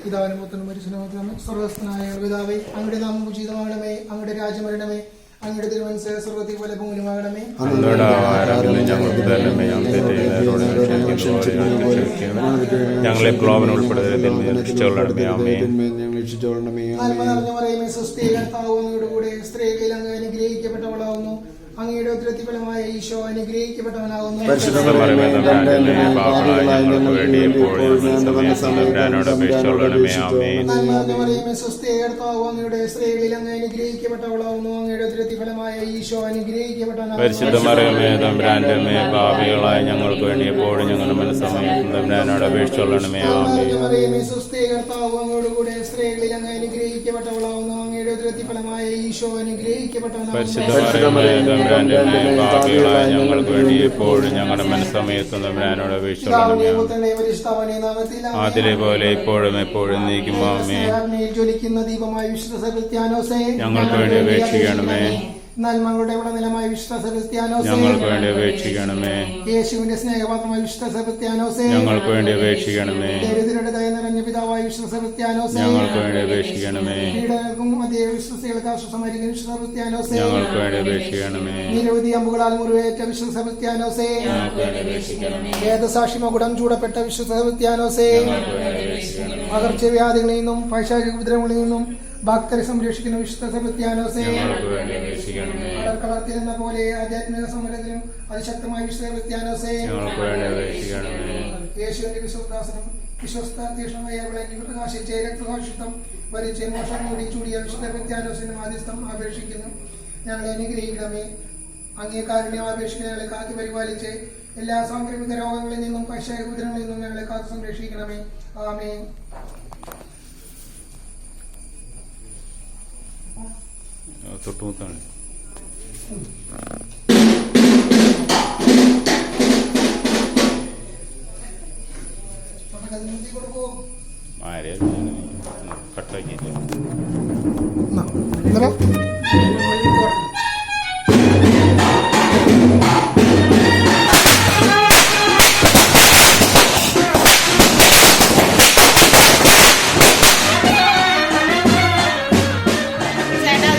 പിതാവിനും പുത്രനും സ്വർഗസ്ഥനായ ഞങ്ങളുടെ പിതാവേ അങ്ങയുടെ നാമം ഉചിതമാകണമേ അങ്ങയുടെ രാജ്യം വരണമേ അങ്ങയുടെ തിരുവനന്തപുരം സ്വർഗത്തിൽ പോലെ ഞങ്ങളുടെ ഞങ്ങളെ രക്ഷിച്ചുകൊള്ളണമേ ആമേ ഞങ്ങൾ രക്ഷിച്ചോളണമേ നന്മ നിറഞ്ഞ പറയുമേ സുസ്ഥീ കർത്താവ് അങ്ങയുടെ കൂടെ സ്ത്രീകളിൽ അങ്ങ് അനുഗ്രഹിക്കപ്പെട്ടവളാവുന്നു അങ്ങയുടെ ഉത്തരത്തിഫലമായ ഈശോ അനുഗ്രഹിക്കപ്പെട്ടവനാകുന്നു അങ്ങയുടെ സ്ത്രീകളിൽ അങ്ങ് അനുഗ്രഹിക്കപ്പെട്ടവളാകുന്നു അങ്ങയുടെ ഉത്തരത്തിഫലമായ ഈശോ അനുഗ്രഹിക്കപ്പെട്ടവനാകുന്നു പാപികളായ ഞങ്ങൾക്ക് വേണ്ടി എപ്പോഴും ഞങ്ങളുടെ മനസ്സമയത്ത് തമ്പുരാനോട് അപേക്ഷിച്ചുകൊള്ളണമേ ആമേ കൂടെ സ്ത്രീകളിൽ അങ്ങ് അനുഗ്രഹിക്കപ്പെട്ടവളാവുന്നു ഈശോ അനുഗ്രഹിക്കപ്പെട്ടവനായ ഞങ്ങൾക്ക് വേണ്ടി എപ്പോഴും ഞങ്ങളുടെ മനസ്സമയത്ത് തമ്പുരാനോട് അതിലെ പോലെ ഇപ്പോഴും എപ്പോഴും നീക്കും ആമേ സ്നേഹാഗ്നിയിൽ ജ്വലിക്കുന്ന ദീപമായ വിശ്വസ ഞങ്ങൾക്ക് വേണ്ടി അപേക്ഷിക്കണമേ നന്മകളുടെ ഉടനിലമായ വിശുദ്ധ സെബസ്ത്യാനോസേ. ഞങ്ങൾക്ക് വേണ്ടി അപേക്ഷിക്കണമേ. യേശുവിന്റെ സ്നേഹപാത്രമായ വിശുദ്ധ സെബസ്ത്യാനോസേ. ഞങ്ങൾക്ക് വേണ്ടി അപേക്ഷിക്കണമേ. ദരിദ്രരുടെ ദയ നിറഞ്ഞ പിതാവായ വിശുദ്ധ സെബസ്ത്യാനോസേ. ഞങ്ങൾക്ക് വേണ്ടി അപേക്ഷിക്കണമേ. പീഡനർക്കും അതേ വിശ്വസികൾക്ക് ആശ്വാസമായിരിക്കും വിശുദ്ധ സെബസ്ത്യാനോസേ. ഞങ്ങൾക്ക് വേണ്ടി അപേക്ഷിക്കണമേ. നിരവധി അമ്പുകളാൽ മുറിവേറ്റ വിശുദ്ധ സെബസ്ത്യാനോസേ. വേദസാക്ഷി മകുടം ചൂടപ്പെട്ട വിശുദ്ധ സെബസ്ത്യാനോസേ. പകർച്ചവ്യാധികളിൽ നിന്നും പൈശാചിക ഉപദ്രവങ്ങളിൽ നിന്നും ഭക്തരെ സംരക്ഷിക്കുന്ന വിശുദ്ധ സെബസ്ത്യാനോസേ. ഞങ്ങൾക്ക് വേണ്ടി അപേക്ഷിക്കണമേ പോലെ ആധ്യാത്മിക സമരത്തിലും അതിശക്തമായ വിശുദ്ധ സെബസ്ത്യാനോസേ ഞങ്ങൾക്ക് വേണ്ടി അപേക്ഷിക്കണമേ യേശുവിന്റെ വിശ്വദാസനും വിശ്വസ്ത തീക്ഷ്ണമായ വിളങ്ങി പ്രകാശിച്ച രക്തഭാഷിത്വം വരിച്ച് മോഷം കൂടി ചൂടിയ വിശുദ്ധ വ്യത്യാനോസിന്റെ ആദ്യസ്ഥം അപേക്ഷിക്കുന്നു ഞങ്ങളെ അനുഗ്രഹിക്കണമേ. അങ്ങേ കാരുണ്യം അപേക്ഷിക്കുന്ന ഞങ്ങളെ കാത്തു പരിപാലിച്ച് എല്ലാ സാംക്രമിക രോഗങ്ങളിൽ നിന്നും പശുപുത്രങ്ങളിൽ നിന്നും ഞങ്ങളെ കാത്തു സംരക്ഷിക്കണമേ. ആമേ തൊട്ടുമുത്താണ്. കൊടുക്കൂ ആരെ കട്ടാക്കി എന്നാ